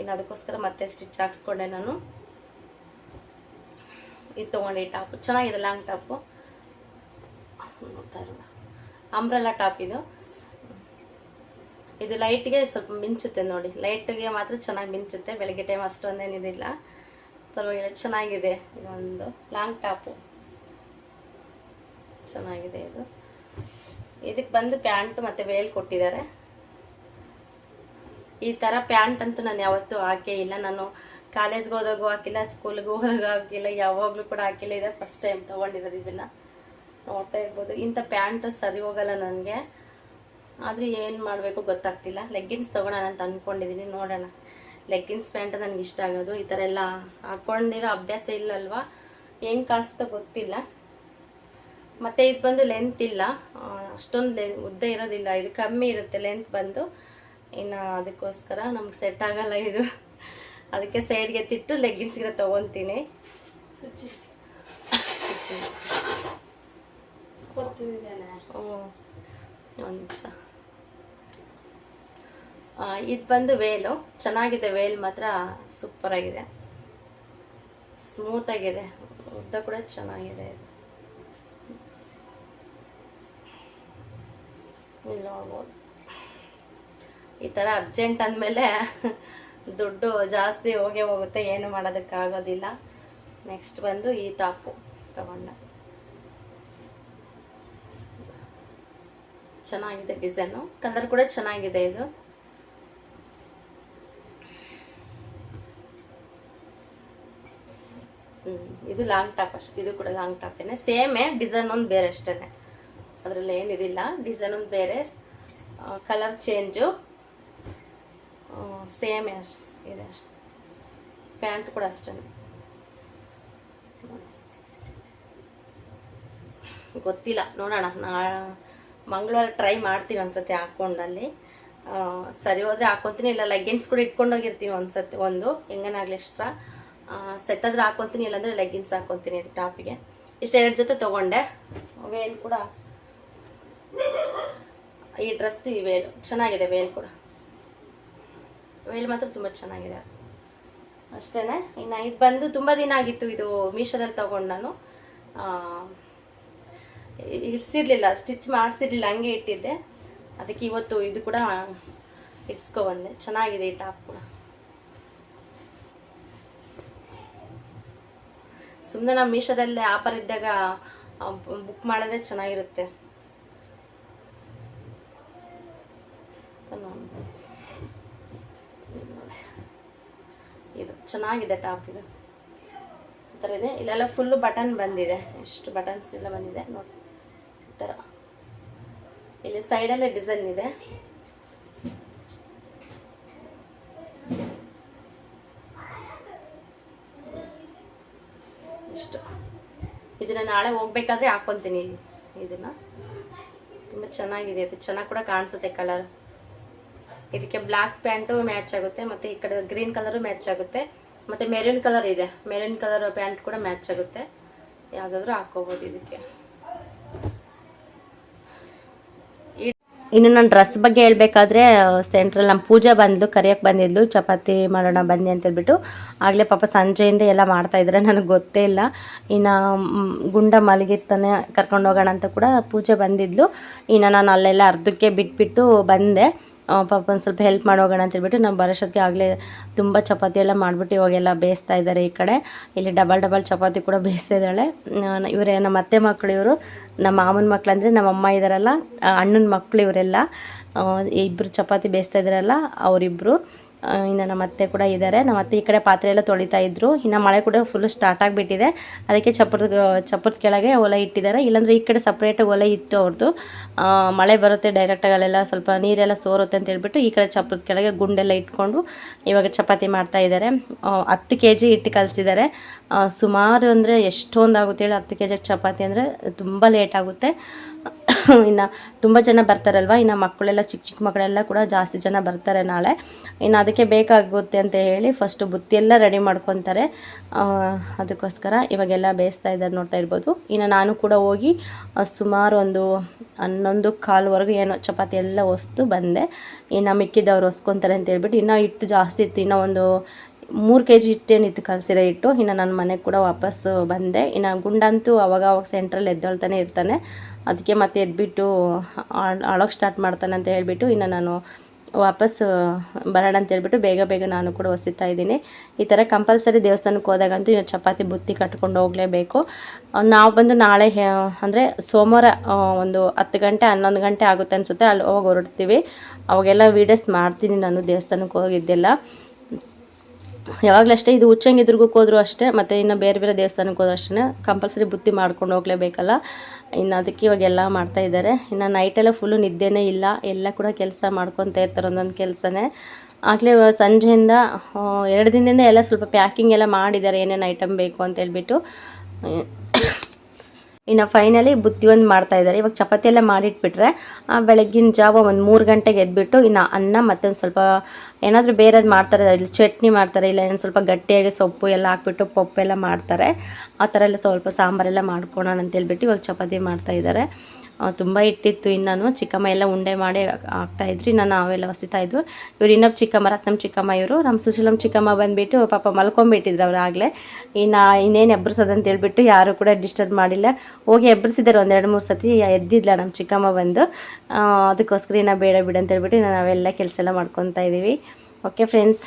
ಇನ್ನು ಅದಕ್ಕೋಸ್ಕರ ಮತ್ತೆ ಸ್ಟಿಚ್ ಹಾಕ್ಸ್ಕೊಂಡೆ ನಾನು. ಇದು ತೊಗೊಂಡೆ ಈ ಟಾಪು. ಚೆನ್ನಾಗಿದೆ ಲಾಂಗ್ ಟಾಪು. ಅಂಬ್ರೆಲ್ಲ ಟಾಪ್ ಇದು. ಇದು ಲೈಟ್ಗೆ ಸ್ವಲ್ಪ ಮಿಂಚುತ್ತೆ ನೋಡಿ. ಲೈಟ್ಗೆ ಮಾತ್ರ ಚೆನ್ನಾಗಿ ಮಿಂಚುತ್ತೆ. ಬೆಳಗ್ಗೆ ಟೈಮ್ ಅಷ್ಟೊಂದೇನಿದಿಲ್ಲ ಪರವಾಗಿಲ್ಲ, ಚೆನ್ನಾಗಿದೆ ಇದೊಂದು ಲಾಂಗ್ ಟಾಪು. ಚೆನ್ನಾಗಿದೆ ಇದು. ಇದಕ್ಕೆ ಬಂದು ಪ್ಯಾಂಟ್ ಮತ್ತು ವೇಲ್ ಕೊಟ್ಟಿದ್ದಾರೆ. ಈ ಥರ ಪ್ಯಾಂಟ್ ಅಂತೂ ನಾನು ಯಾವತ್ತೂ ಹಾಕೇ ಇಲ್ಲ. ನಾನು ಕಾಲೇಜ್ಗೆ ಹೋದಾಗೂ ಹಾಕಿಲ್ಲ ಸ್ಕೂಲ್ಗೆ ಹೋದಾಗ ಹಾಕಿಲ್ಲ, ಯಾವಾಗಲೂ ಕೂಡ ಹಾಕಿಲ್ಲ. ಇದೆ ಫಸ್ಟ್ ಟೈಮ್ ತೊಗೊಂಡಿರೋದು ಇದನ್ನು. ನೋಡ್ತಾ ಇರ್ಬೋದು. ಇಂಥ ಪ್ಯಾಂಟ್ ಸರಿ ಹೋಗಲ್ಲ ನನಗೆ. ಆದರೆ ಏನು ಮಾಡಬೇಕು ಗೊತ್ತಾಗ್ತಿಲ್ಲ. ಲೆಗ್ಗಿನ್ಸ್ ತೊಗೊಳೋಣ ಅಂತ ಅಂದ್ಕೊಂಡಿದ್ದೀನಿ ನೋಡೋಣ. ಲೆಗ್ಗಿನ್ಸ್ ಪ್ಯಾಂಟ್ ನನಗೆ ಇಷ್ಟ ಆಗೋದು. ಈ ಥರ ಎಲ್ಲ ಹಾಕ್ಕೊಂಡಿರೋ ಅಭ್ಯಾಸ ಇಲ್ಲಲ್ವಾ? ಹೆಂಗೆ ಕಾಣಿಸ್ತೋ ಗೊತ್ತಿಲ್ಲ. ಮತ್ತು ಇದು ಬಂದು ಲೆಂತ್ ಇಲ್ಲ. ಅಷ್ಟೊಂದು ಲೆ ಉದ್ದ ಇರೋದಿಲ್ಲ. ಇದು ಕಮ್ಮಿ ಇರುತ್ತೆ ಲೆಂತ್ ಬಂದು. ಇನ್ನು ಅದಕ್ಕೋಸ್ಕರ ನಮ್ಗೆ ಸೆಟ್ ಆಗಲ್ಲ ಇದು. ಅದಕ್ಕೆ ಸೈಡ್ಗೆ ತಿಟ್ಟು ಲೆಗ್ಗಿನ್ಸ್ಗೆ ತೊಗೊತೀನಿ. ಸುಚಿ. ಒಂದು ನಿಮಿಷ. ಇದು ಬಂದು ವೇಲು ಚೆನ್ನಾಗಿದೆ ವೇಲ್ ಮಾತ್ರ. ಸೂಪರ್ ಆಗಿದೆ. ಸ್ಮೂತ್ ಆಗಿದೆ. ಉದ್ದ ಕೂಡ ಚೆನ್ನಾಗಿದೆ ಇದು. ಇಲ್ಲಿ ನೋಡ್ಬೋದು. ಈ ಥರ ಅರ್ಜೆಂಟ್ ಅಂದಮೇಲೆ ದುಡ್ಡು ಜಾಸ್ತಿ ಹೋಗೇ ಹೋಗುತ್ತೆ, ಏನು ಮಾಡೋದಕ್ಕಾಗೋದಿಲ್ಲ. ನೆಕ್ಸ್ಟ್ ಬಂದು ಈ ಟಾಪು ತಗೊಂಡೆ. ಚೆನ್ನಾಗಿದೆ ಡಿಸೈನು. ಕಲರ್ ಕೂಡ ಚೆನ್ನಾಗಿದೆ ಇದು. ಇದು ಲಾಂಗ್ ಟಾಪ್ ಅಷ್ಟೇ. ಇದು ಕೂಡ ಲಾಂಗ್ ಟಾಪೇನೆ. ಸೇಮೇ, ಡಿಸೈನ್ ಒಂದು ಬೇರೆ ಅಷ್ಟೇ ಅದರಲ್ಲಿ ಏನಿದಿಲ್ಲ. ಡಿಸೈನ್ ಒಂದು ಬೇರೆ. Colour change. ಸೇಮೇ ಅಷ್ಟೇ ಇದೆ ಅಷ್ಟೆ ಪ್ಯಾಂಟ್ ಕೂಡ ಅಷ್ಟೇ. ಗೊತ್ತಿಲ್ಲ, ನೋಡೋಣ. ನಾ ಮಂಗಳವಾರ ಟ್ರೈ ಮಾಡ್ತೀನಿ ಒಂದ್ಸತಿ ಹಾಕ್ಕೊಂಡಲ್ಲಿ. ಸರಿ ಹೋದ್ರೆ ಹಾಕ್ಕೊತೀನಿ, ಇಲ್ಲ ಲೆಗ್ಗಿನ್ಸ್ ಕೂಡ ಇಟ್ಕೊಂಡೋಗಿರ್ತೀನಿ ಒಂದ್ಸತಿ, ಒಂದು. ಹೆಂಗನಾಗ್ಲಿ ಎಕ್ಸ್ಟ್ರಾ ಸೆಟ್ ಆದ್ರೆ ಹಾಕ್ಕೊತೀನಿ, ಇಲ್ಲಾಂದ್ರೆ ಲೆಗ್ಗಿನ್ಸ್ ಹಾಕ್ಕೊತೀನಿ ಅದು ಟಾಪಿಗೆ ಇಷ್ಟ ಎರಡು ಜೊತೆ ತಗೊಂಡೆ. ವೇಲ್ ಕೂಡ. ಈ ಡ್ರೆಸ್ ಈ ವೇಲ್. ಚೆನ್ನಾಗಿದೆ ವೇಲ್ ಕೂಡ. ವೇಲ್ ಮಾತ್ರ ತುಂಬ ಚೆನ್ನಾಗಿದೆ. ಅಷ್ಟೇ ಇನ್ನು ಇದು ಬಂದು ತುಂಬ ದಿನ ಆಗಿತ್ತು ಇದು ಮೀಶೋದಲ್ಲಿ ತೊಗೊಂಡು ನಾನು. ಇಡ್ಸಿರ್ಲಿಲ್ಲ, ಸ್ಟಿಚ್ ಮಾಡಿಸಿರ್ಲಿಲ್ಲ, ಹಂಗೆ ಇಟ್ಟಿದ್ದೆ. ಅದಕ್ಕೆ ಇವತ್ತು ಇದು ಕೂಡ ಇಟ್ಸ್ಕೊ ಬಂದೆ. ಚೆನ್ನಾಗಿದೆ ಈ ಟಾಪ್ ಕೂಡ. ಸುಮ್ಮನೆ ನಾವು ಮೀಶೋದಲ್ಲೇ ಆಫರ್ ಇದ್ದಾಗ ಬುಕ್ ಮಾಡಿದ್ರೆ ಚೆನ್ನಾಗಿರುತ್ತೆ ಅಂತ ನೋಡ್ಬೋದು. ಇದು ಚೆನ್ನಾಗಿದೆ ಟಾಪ್ ಇದು. ಈ ಥರ ಇದೆ. ಇಲ್ಲೆಲ್ಲ ಫುಲ್ಲು ಬಟನ್ ಬಂದಿದೆ. ಎಷ್ಟು ಬಟನ್ಸ್ ಎಲ್ಲ ಬಂದಿದೆ ನೋಡಿ. ಈ ಥರ. ಇಲ್ಲಿ ಸೈಡಲ್ಲೇ ಡಿಸೈನ್ ಇದೆ. ಇಷ್ಟು ಇದನ್ನು ನಾಳೆ ಹೋಗ್ಬೇಕಾದ್ರೆ ಹಾಕ್ಕೊತೀನಿ ಇದನ್ನು. ತುಂಬ ಚೆನ್ನಾಗಿದೆ. ಅದು ಚೆನ್ನಾಗಿ ಕೂಡ ಕಾಣಿಸುತ್ತೆ ಕಲರ್ ಇದಕ್ಕೆ ಬ್ಲ್ಯಾಕ್ ಪ್ಯಾಂಟು ಮ್ಯಾಚ್ ಆಗುತ್ತೆ, ಮತ್ತು ಈ ಕಡೆ ಗ್ರೀನ್ ಕಲರು ಮ್ಯಾಚ್ ಆಗುತ್ತೆ, ಮತ್ತು ಮೆರೂನ್ ಕಲರ್ ಇದೆ. ಮೆರೂನ್ ಕಲರ್ ಪ್ಯಾಂಟ್ ಕೂಡ ಮ್ಯಾಚ್ ಆಗುತ್ತೆ. ಯಾವುದಾದ್ರೂ ಹಾಕೋಬೋದು ಇದಕ್ಕೆ. ಇನ್ನು ನಾನು ಡ್ರೆಸ್ ಬಗ್ಗೆ ಹೇಳಬೇಕಾದ್ರೆ ಸೆಂಟ್ರಲ್ಲಿ ನಮ್ಮ ಪೂಜೆ ಬಂದ್ಲು, ಕರಿಯಕ್ಕೆ ಬಂದಿದ್ಲು, ಚಪಾತಿ ಮಾಡೋಣ ಬನ್ನಿ ಅಂತ ಹೇಳ್ಬಿಟ್ಟು. ಆಗಲೇ ಪಾಪ ಸಂಜೆಯಿಂದ ಎಲ್ಲ ಮಾಡ್ತಾ ಇದ್ದಾರೆ, ನನಗೆ ಗೊತ್ತೇ ಇಲ್ಲ. ಇನ್ನು ಗುಂಡ ಮಲಗಿರ್ತಾನೆ, ಕರ್ಕೊಂಡು ಹೋಗೋಣ ಅಂತ ಕೂಡ ಪೂಜೆ ಬಂದಿದ್ಲು. ಇನ್ನು ನಾನು ಅಲ್ಲೆಲ್ಲ ಅರ್ಧಕ್ಕೆ ಬಿಟ್ಬಿಟ್ಟು ಬಂದೆ. ಪಾಪ ಒಂದು ಸ್ವಲ್ಪ ಹೆಲ್ಪ್ ಮಾಡೋಗೋಣ ಅಂತ ಹೇಳ್ಬಿಟ್ಟು ನಾವು ಬರೋಷ್ಟೊತ್ತಿಗೆ ಆಗಲೇ ತುಂಬ ಚಪಾತಿ ಎಲ್ಲ ಮಾಡಿಬಿಟ್ಟು ಇವಾಗೆಲ್ಲ ಬೇಯಿಸ್ತಾ ಇದ್ದಾರೆ ಈ ಕಡೆ. ಇಲ್ಲಿ ಡಬಲ್ ಡಬಲ್ ಚಪಾತಿ ಕೂಡ ಬೇಯಿಸ್ತಾ ಇದ್ದಾಳೆ. ಇವರೇ ನಮ್ಮ ಅತ್ತೆ ಮಕ್ಕಳು ಇವರು, ನಮ್ಮ ಮಾಮನ ಮಕ್ಕಳು ಅಂದರೆ ನಮ್ಮ ಅಮ್ಮ ಇದ್ದಾರಲ್ಲ ಅಣ್ಣನ ಮಕ್ಕಳು ಇವರೆಲ್ಲ ಇಬ್ಬರು ಚಪಾತಿ ಬೇಯಿಸ್ತಾ ಇದ್ದಾರಲ್ಲ ಅವರಿಬ್ಬರು ಇನ್ನು ನಮ್ಮ ಅತ್ತೆ ಕೂಡ ಇದ್ದಾರೆ ನಮ್ಮ ಅತ್ತೆ ಈ ಕಡೆ ಪಾತ್ರೆ ಎಲ್ಲ ತೊಳಿತಾ ಇದ್ರು. ಇನ್ನು ಮಳೆ ಕೂಡ ಫುಲ್ ಸ್ಟಾರ್ಟ್ ಆಗಿಬಿಟ್ಟಿದೆ. ಅದಕ್ಕೆ ಚಪ್ಪರದ ಚಪ್ಪರದ ಕೆಳಗೆ ಒಲೆ ಇಟ್ಟಿದ್ದಾರೆ. ಇಲ್ಲಾಂದರೆ ಈ ಕಡೆ ಸಪ್ರೇಟಾಗಿ ಒಲೆ ಇತ್ತು ಅವ್ರದ್ದು ಮಳೆ ಬರುತ್ತೆ ಡೈರೆಕ್ಟಾಗಿ ಅಲ್ಲೆಲ್ಲ ಸ್ವಲ್ಪ ನೀರೆಲ್ಲ ಸೋರುತ್ತೆ ಅಂತ ಹೇಳ್ಬಿಟ್ಟು ಈ ಕಡೆ ಚಪ್ಪರದ ಕೆಳಗೆ ಗುಂಡೆಲ್ಲ ಇಟ್ಕೊಂಡು ಇವಾಗ ಚಪಾತಿ ಮಾಡ್ತಾ ಇದ್ದಾರೆ. ಹತ್ತು ಕೆ ಜಿ ಹಿಟ್ಟು ಕಲಿಸಿದ್ದಾರೆ. ಸುಮಾರು ಅಂದರೆ ಎಷ್ಟೊಂದು ಆಗುತ್ತೆ ಹೇಳಿ ಹತ್ತು ಕೆ ಜಿ ಚಪಾತಿ ಅಂದರೆ ತುಂಬ ಲೇಟ್ ಆಗುತ್ತೆ. ಇನ್ನು ತುಂಬ ಜನ ಬರ್ತಾರಲ್ವ? ಇನ್ನು ಮಕ್ಕಳೆಲ್ಲ ಚಿಕ್ಕ ಚಿಕ್ಕ ಮಕ್ಕಳೆಲ್ಲ ಕೂಡ ಜಾಸ್ತಿ ಜನ ಬರ್ತಾರೆ ನಾಳೆ. ಇನ್ನು ಅದಕ್ಕೆ ಬೇಕಾಗುತ್ತೆ ಅಂತ ಹೇಳಿ ಫಸ್ಟು ಬುತ್ತಿ ಎಲ್ಲ ರೆಡಿ ಮಾಡ್ಕೊತಾರೆ ಅದಕ್ಕೋಸ್ಕರ ಇವಾಗೆಲ್ಲ ಬೇಯಿಸ್ತಾ ಇದ್ದಾರೆ ನೋಡ್ತಾ ಇರ್ಬೋದು. ಇನ್ನು ನಾನು ಕೂಡ ಹೋಗಿ ಸುಮಾರು ಒಂದು ಹನ್ನೊಂದು ಕಾಲ್ವರೆಗೂ ಏನೋ ಚಪಾತಿ ಎಲ್ಲ ಹೊಸ್ತು ಬಂದೆ. ಇನ್ನು ಮಿಕ್ಕಿದವ್ರು ಹೊಸ್ಕೊತಾರೆ ಅಂತ ಹೇಳ್ಬಿಟ್ಟು ಇನ್ನೂ ಹಿಟ್ಟು ಜಾಸ್ತಿ ಇತ್ತು. ಇನ್ನೂ ಒಂದು ಮೂರು ಕೆ ಜಿ ಹಿಟ್ಟೇನಿತ್ತು ಕಲಸಿರೋ ಹಿಟ್ಟು. ಇನ್ನು ನನ್ನ ಮನೆಗೆ ಕೂಡ ವಾಪಸ್ಸು ಬಂದೆ. ಇನ್ನು ಗುಂಡಂತೂ ಅವಾಗ ಅವಾಗ ಸೆಂಟ್ರಲ್ಲಿ ಎದ್ದೇಳ್ತಾನೆ ಇರ್ತಾನೆ. ಅದಕ್ಕೆ ಮತ್ತೆ ಎದ್ಬಿಟ್ಟು ಅಳೋಕ್ಕೆ ಸ್ಟಾರ್ಟ್ ಮಾಡ್ತಾನೆ ಅಂತ ಹೇಳಿಬಿಟ್ಟು ಇನ್ನು ನಾನು ವಾಪಸ್ ಬರೋಣ ಅಂತ ಹೇಳ್ಬಿಟ್ಟು ಬೇಗ ಬೇಗ ನಾನು ಕೂಡ ಹೊಸಿತಾ ಇದ್ದೀನಿ. ಈ ಥರ ಕಂಪಲ್ಸರಿ ದೇವಸ್ಥಾನಕ್ಕೆ ಹೋದಾಗಂತೂ ಇನ್ನು ಚಪಾತಿ, ಬುತ್ತಿ ಕಟ್ಕೊಂಡು ಹೋಗಲೇಬೇಕು. ನಾವು ಬಂದು ನಾಳೆ ಅಂದರೆ ಸೋಮವಾರ ಒಂದು ಹತ್ತು ಗಂಟೆ, ಹನ್ನೊಂದು ಗಂಟೆ ಆಗುತ್ತೆ ಅನಿಸುತ್ತೆ. ಅಲ್ಲಿ ಹೋಗಿ ಹೊರಡ್ತೀವಿ. ಅವಾಗೆಲ್ಲ ವೀಡಿಯೋಸ್ ಮಾಡ್ತೀನಿ ನಾನು ದೇವಸ್ಥಾನಕ್ಕೆ ಹೋಗಿದ್ದೆಲ್ಲ. ಯಾವಾಗಲೂ ಅಷ್ಟೇ ಇದು ಉಚ್ಚಂಗಿದ್ರಿಗೂ ಹೋದ್ರು ಅಷ್ಟೇ, ಮತ್ತು ಇನ್ನು ಬೇರೆ ಬೇರೆ ದೇವಸ್ಥಾನಕ್ಕೆ ಹೋದ್ರೂ ಅಷ್ಟೇ ಕಂಪಲ್ಸರಿ ಬುತ್ತಿ ಮಾಡ್ಕೊಂಡು ಹೋಗಲೇಬೇಕಲ್ಲ. ಇನ್ನು ಅದಕ್ಕೆ ಇವಾಗ ಎಲ್ಲ ಮಾಡ್ತಾ ಇದ್ದಾರೆ. ಇನ್ನು ನೈಟೆಲ್ಲ ಫುಲ್ಲು ನಿದ್ದೆನೇ ಇಲ್ಲ. ಎಲ್ಲ ಕೂಡ ಕೆಲಸ ಮಾಡ್ಕೊತಾ ಇರ್ತಾರೆ ಒಂದೊಂದು ಕೆಲಸನೇ. ಆಗಲೇ ಸಂಜೆಯಿಂದ ಎರಡು ದಿನದಿಂದ ಎಲ್ಲ ಸ್ವಲ್ಪ ಪ್ಯಾಕಿಂಗ್ ಎಲ್ಲ ಮಾಡಿದ್ದಾರೆ ಏನೇನು ಐಟಮ್ ಬೇಕು ಅಂತ ಹೇಳ್ಬಿಟ್ಟು. ಇನ್ನು ಫೈನಲಿ ಬುತ್ತಿ ಒಂದು ಮಾಡ್ತಾ ಇದ್ದಾರೆ ಇವಾಗ ಚಪಾತಿ ಎಲ್ಲ ಮಾಡಿಟ್ಬಿಟ್ರೆ ಬೆಳಗ್ಗಿನ ಜಾವ ಒಂದು ಮೂರು ಗಂಟೆಗೆ ಎದ್ಬಿಟ್ಟು ಇನ್ನು ಅನ್ನ ಮತ್ತೊಂದು ಸ್ವಲ್ಪ ಏನಾದರೂ ಬೇರೆದು ಮಾಡ್ತಾರೆ. ಇಲ್ಲಿ ಚಟ್ನಿ ಮಾಡ್ತಾರೆ, ಇಲ್ಲ ಏನು ಸ್ವಲ್ಪ ಗಟ್ಟಿಯಾಗಿ ಸೊಪ್ಪು ಎಲ್ಲ ಹಾಕ್ಬಿಟ್ಟು ಪಪ್ಪೆಲ್ಲ ಮಾಡ್ತಾರೆ. ಆ ಥರ ಎಲ್ಲ ಸ್ವಲ್ಪ ಸಾಂಬಾರೆಲ್ಲ ಮಾಡ್ಕೊಳೋಣ ಅಂತ ಹೇಳ್ಬಿಟ್ಟು ಇವಾಗ ಚಪಾತಿ ಮಾಡ್ತಾ ಇದ್ದಾರೆ ತುಂಬ ಇಟ್ಟಿತ್ತು. ಇನ್ನು ಚಿಕ್ಕಮ್ಮ ಎಲ್ಲ ಉಂಡೆ ಮಾಡಿ ಆಗ್ತಾಯಿದ್ರಿ ನಾನು ಅವೆಲ್ಲ ಹೊಸಿತಾ ಇದ್ವು. ಇವ್ರು ಇನ್ನೊಬ್ಬ ಚಿಕ್ಕಮ್ಮ ರತ್ನಮ್ ಚಿಕ್ಕಮ್ಮ ಇವರು. ನಮ್ಮ ಸುಶೀಲಮ್ಮ ಚಿಕ್ಕಮ್ಮ ಬಂದುಬಿಟ್ಟು ಪಾಪ ಮಲ್ಕೊಂಬಿಟ್ಟಿದ್ರು ಆಗಲೇ. ಇನ್ನು ಇನ್ನೇನು ಎಬ್ಬರಿಸೋದಂತ ಹೇಳ್ಬಿಟ್ಟು ಯಾರು ಕೂಡ ಡಿಸ್ಟರ್ಬ್ ಮಾಡಿಲ್ಲ. ಹೋಗಿ ಎಬ್ಬರಿಸಿದ್ದಾರೆ ಒಂದೆರಡು ಮೂರು ಸತಿ. ಎದ್ದಿದ್ಲ ನಮ್ಮ ಚಿಕ್ಕಮ್ಮ ಬಂದು. ಅದಕ್ಕೋಸ್ಕರ ಇನ್ನು ಬೇಡ ಬಿಡು ಅಂತ ಹೇಳ್ಬಿಟ್ಟು ನಾನು ನಾವೆಲ್ಲ ಕೆಲಸ ಎಲ್ಲ ಮಾಡ್ಕೊತಾ ಇದ್ದೀವಿ ಓಕೆ ಫ್ರೆಂಡ್ಸ್